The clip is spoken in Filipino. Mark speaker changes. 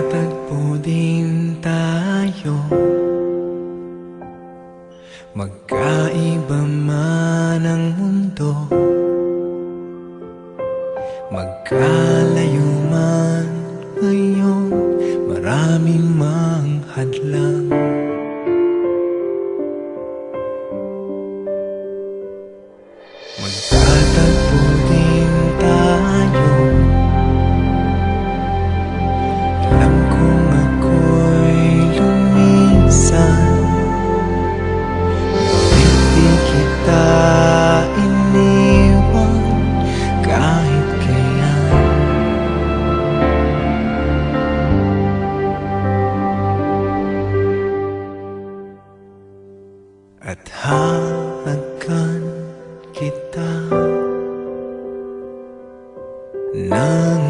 Speaker 1: magkatagpo din tayo. Magkaiba none.